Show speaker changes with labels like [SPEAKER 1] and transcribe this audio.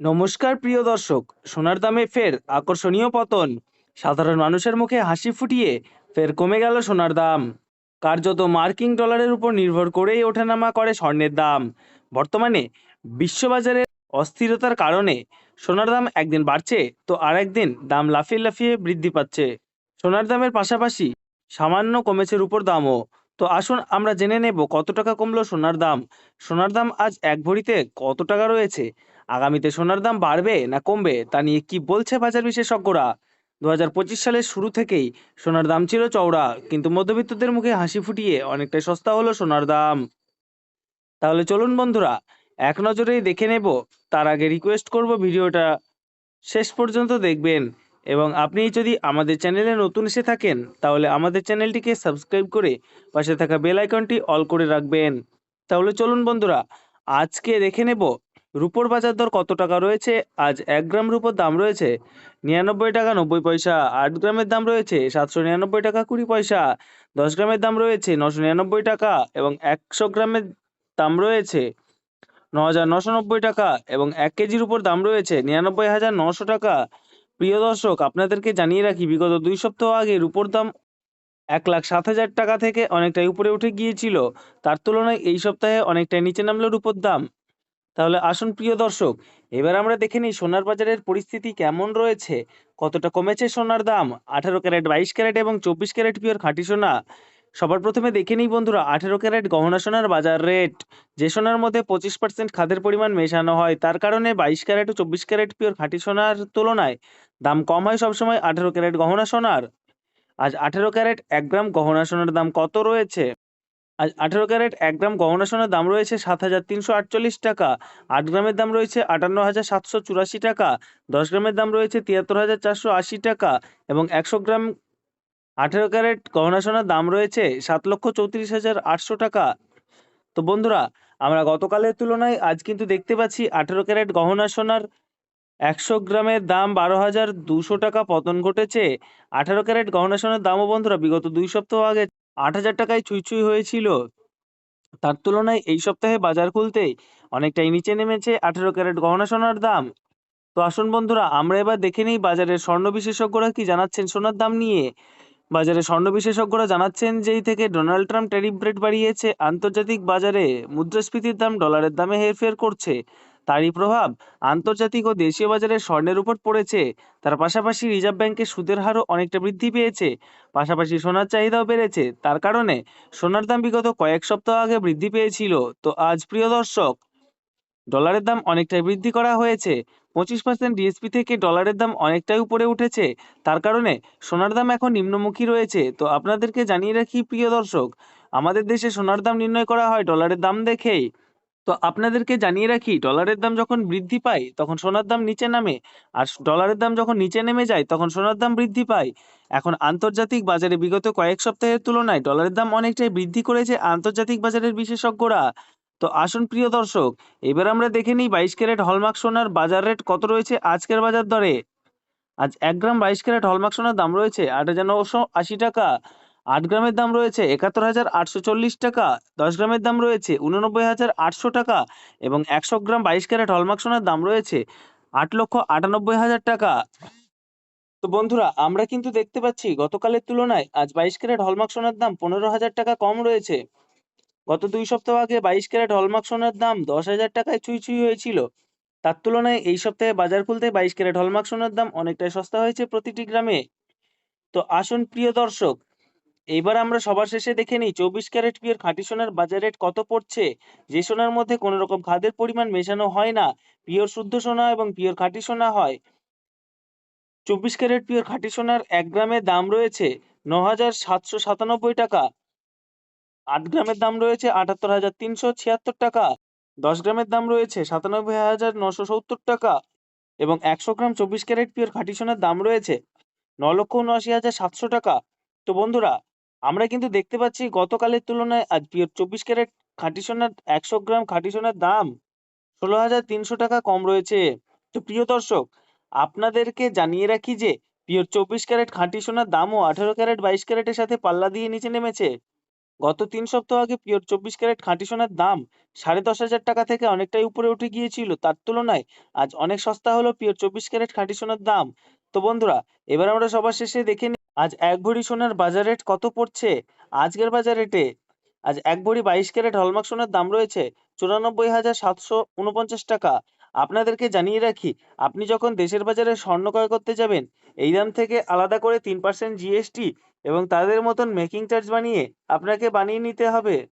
[SPEAKER 1] নমস্কার, প্রিয় দর্শক। সোনার দামে ফের আকর্ষণীয় পতন। সাধারণ মানুষের মুখে হাসি ফুটিয়ে ফের কমে গেল সোনার দাম। কার্যত মার্কিন ডলারের উপর নির্ভর করেই ওঠানামা করে স্বর্ণের দাম। বর্তমানে বিশ্ববাজারে অস্থিরতার কারণে সোনার দাম একদিন বাড়ছে, তো আর একদিন দাম লাফিয়ে লাফিয়ে বৃদ্ধি পাচ্ছে। সোনার দামের পাশাপাশি সামান্য কমেছে রূপোর দামও। তো আসুন আমরা জেনে নেব কত টাকা কমলো সোনার দাম। সোনার দাম আজ এক ভরিতে কত টাকা রয়েছে? আগামীতে সোনার দাম বাড়বে না কমবে? তা নিয়ে কি বলছে বাজার বিশেষজ্ঞরা? দু হাজার পঁচিশ সালের শুরু থেকেই সোনার দাম ছিল চওড়া, কিন্তু মধ্যবিত্তদের মুখে হাসি ফুটিয়ে অনেকটাই সস্তা হলো সোনার দাম। তাহলে চলুন বন্ধুরা, এক নজরেই দেখে নেব, তার আগে রিকোয়েস্ট করব ভিডিওটা শেষ পর্যন্ত দেখবেন। এবং আপনি যদি আমাদের চ্যানেলে নতুন এসে থাকেন, তাহলে আমাদের চ্যানেলটিকে সাবস্ক্রাইব করে পাশে থাকা বেল আইকনটি অল করে রাখবেন। তাহলে চলুন বন্ধুরা, আজকে দেখে নেব রুপোর বাজার দর কত টাকা রয়েছে? আজ এক গ্রাম রুপোর দাম রয়েছে নিরানব্বই টাকা নব্বই পয়সা, আট গ্রামের দাম রয়েছে সাতশো নিরানব্বই টাকা কুড়ি পয়সা, দশ গ্রামের দাম রয়েছে নশো নিরানব্বই টাকা এবং একশো গ্রামের দাম রয়েছে ন হাজার নশো নব্বই টাকা এবং এক কেজির উপর দাম রয়েছে নিরানব্বই হাজার নশো টাকা। প্রিয় দর্শক, আপনাদেরকে জানিয়ে রাখি, বিগত দুই সপ্তাহ আগে রুপোর দাম এক লাখ সাত হাজার টাকা থেকে অনেকটাই উপরে উঠে গিয়েছিল। তার তুলনায় এই সপ্তাহে অনেকটাই নিচে নামলো রুপোর দাম। তাহলে আসুন প্রিয় দর্শক, এবার আমরা দেখে নিই সোনার বাজারের পরিস্থিতি কেমন রয়েছে, কতটা কমেছে সোনার দাম, আঠারো ক্যারেট, বাইশ ক্যারেট এবং চব্বিশ ক্যারেট পিওর খাঁটি সোনা। সবার প্রথমে দেখে নিই বন্ধুরা, আঠেরো ক্যারেট গহনা সোনার বাজার রেট, যে সোনার মধ্যে পঁচিশ পার্সেন্ট খাদের পরিমাণ মেশানো হয়, তার কারণে বাইশ ক্যারেট ও চব্বিশ ক্যারেট পিওর খাঁটি সোনার তুলনায় দাম কম হয় সবসময় আঠেরো ক্যারেট গহনা সোনার। আজ আঠেরো ক্যারেট এক গ্রাম গহনা সোনার দাম কত রয়েছে? আঠেরো ক্যারেট এক গ্রাম গহনা সোনার দাম রয়েছে সাত হাজার তিনশো আটচল্লিশ টাকা। আট গ্রামের দাম রয়েছে আটান্ন হাজার সাতশো চুরাশি টাকা। দশ গ্রামের দাম রয়েছে তিয়াত্তর হাজার চারশো আশি টাকা এবং একশো গ্রাম আঠেরো ক্যারেট গহনা সোনার দাম রয়েছে সাত লক্ষ চৌত্রিশ হাজার আটশো টাকা। তো বন্ধুরা, আমরা গতকালের তুলনায় আজ কিন্তু দেখতে পাচ্ছি আঠেরো ক্যারেট গহনা সোনার একশো গ্রামের দাম বারো হাজার দুশো টাকা পতন ঘটেছে। আঠারো ক্যারেট গহনা সোনার দামও বন্ধুরা বিগত দুই সপ্তাহ আগে আট হাজার টাকায় ছুঁই ছুঁই হয়েছিল। তার তুলনায় এই সপ্তাহে বাজার খুলতেই অনেকটাই নিচে নেমেছে আঠেরো ক্যারেট গহনা সোনার দাম। তো আসুন বন্ধুরা, আমরা এবার দেখে নিই বাজারের স্বর্ণ বিশেষজ্ঞরা কি জানাচ্ছেন সোনার দাম নিয়ে। বাজারে স্বর্ণ বিশেষজ্ঞরা জানাচ্ছেন যেই থেকে ডোনাল্ড ট্রাম্প ট্যারিফ রেট বাড়িয়েছে। আন্তর্জাতিক বাজারে মুদ্রাস্ফীতির দাম ডলারের দামে হেরফের করছে। তারই প্রভাব আন্তর্জাতিক ও দেশীয় বাজারে স্বর্ণের উপর পড়েছে। তার পাশাপাশি রিজার্ভ ব্যাংকের সুদের হারও অনেকটা বৃদ্ধি পেয়েছে। পাশাপাশি সোনার চাহিদাও বেড়েছে। তার কারণে সোনার দাম বিগত কয়েক সপ্তাহ আগে বৃদ্ধি পেয়েছিল। তো আজ, প্রিয় দর্শক, ডলারের দাম অনেকটাই বৃদ্ধি করা হয়েছে। পঁচিশ পার্সেন্ট ডিএসপি থেকে ডলারের দাম অনেকটাই উপরে উঠেছে। তার কারণে সোনার দাম এখন নিম্নমুখী রয়েছে। তো আপনাদেরকে জানিয়ে রাখি, প্রিয় দর্শক, আমাদের দেশে সোনার দাম নির্ণয় করা হয় ডলারের দাম দেখেই। তো আপনাদেরকে জানিয়ে রাখি ডলারের দাম যখন বৃদ্ধি পায়, তখন সোনার দাম নিচে নামে। আর ডলারের দাম যখন নিচে নেমে যায়, তখন সোনার দাম বৃদ্ধি পায়। এখন আন্তর্জাতিক বাজারে বিগত কয়েক সপ্তাহের তুলনায় ডলারের দাম অনেকটাই বৃদ্ধি করেছে আন্তর্জাতিক বাজারের বিশেষজ্ঞরা। তো আসুন প্রিয় দর্শক, এবার আমরা দেখে নিই বাইশ ক্যারেট হলমার্ক সোনার বাজার রেট কত রয়েছে আজকের বাজার দরে। আজ এক গ্রাম বাইশ ক্যারেট হলমার্ক সোনার দাম রয়েছে আট হাজার নশো আশি টাকা। আট গ্রামের দাম রয়েছে একাত্তর হাজার আটশো চল্লিশ টাকা, দশ গ্রামের দাম রয়েছে উননব্বই হাজার আটশো টাকা এবং একশো গ্রাম বাইশ ক্যারেট হলমার্ক সোনার দাম রয়েছে আট লক্ষ আটানব্বই হাজার টাকা। তো বন্ধুরা, আমরা কিন্তু দেখতে পাচ্ছি গতকালের তুলনায় আজ বাইশ ক্যারেট হলমার্ক সোনার দাম পনেরো হাজার টাকা কম রয়েছে। গত দুই সপ্তাহ আগে বাইশ ক্যারেট হলমার্ক সোনার দাম দশ হাজার টাকায় ছুঁই ছুঁই হয়েছিল। তার তুলনায় এই সপ্তাহে বাজার খুলতে বাইশ ক্যারেট হলমার্ক সোনার দাম অনেকটাই সস্তা হয়েছে প্রতিটি গ্রামে। তো আসুন প্রিয় দর্শক এইবার আমরা সবার শেষে দেখে নিই, চব্বিশ ক্যারেট পিওর খাঁটি সোনার বাজার রেট কত পড়ছে? যে সোনার মধ্যে কোনো রকম খাদের পরিমাণ মেশানো হয় না, পিওর শুদ্ধ সোনা এবং পিওর খাঁটি সোনা হয়। চব্বিশ ক্যারেট পিওর খাঁটি সোনার এক গ্রামের দাম রয়েছে ন হাজার সাতশো সাতানব্বই টাকা। আট গ্রামের দাম রয়েছে আটাত্তর হাজার তিনশো ছিয়াত্তর টাকা। দশ গ্রামের দাম রয়েছে সাতানব্বই হাজার নশো সত্তর টাকা। এবং একশো গ্রাম চব্বিশ ক্যারেট পিওর খাঁটি সোনার দাম রয়েছে ন লক্ষ উনআশি হাজার সাতশো টাকা। তো বন্ধুরা আমরা কিন্তু দেখতে পাচ্ছি গতকালের তুলনায় আজ পিওর চব্বিশ ক্যারেট খাঁটি সোনার একশো গ্রাম খাঁটি সোনার দাম ষোলো হাজার তিনশো টাকা কম রয়েছে। তো প্রিয় দর্শক, আপনাদেরকে জানিয়ে রাখি যে পিওর চব্বিশ ক্যারেট খাঁটি সোনার দামও আঠেরো ক্যারেট বাইশ ক্যারেটের সাথে পাল্লা দিয়ে নিচে নেমেছে। গত তিন সপ্তাহ আগে পিওর চব্বিশ ক্যারেট খাঁটি সোনার দাম সাড়ে দশ হাজার টাকা থেকে অনেকটাই উপরে উঠে গিয়েছিল। তার তুলনায় আজ অনেক সস্তা হলো পিওর চব্বিশ ক্যারেট খাঁটি সোনার দাম। তো বন্ধুরা, এবার আমরা সবার শেষে দেখে আজ এক ভরি সোনার বাজার রেট কত পড়ছে? আজকের বাজার রেটে আজ এক ভরি বাইশ ক্যারেট হলমার্ক সোনার দাম রয়েছে চুরানব্বই হাজার সাতশো উনপঞ্চাশ টাকা। আপনাদেরকে জানিয়ে রাখি, আপনি যখন দেশের বাজারে স্বর্ণ ক্রয় করতে যাবেন, এই দাম থেকে আলাদা করে তিন পার্সেন্ট জিএসটি এবং তাদের মতন মেকিং চার্জ বানিয়ে আপনাকে বানিয়ে নিতে হবে।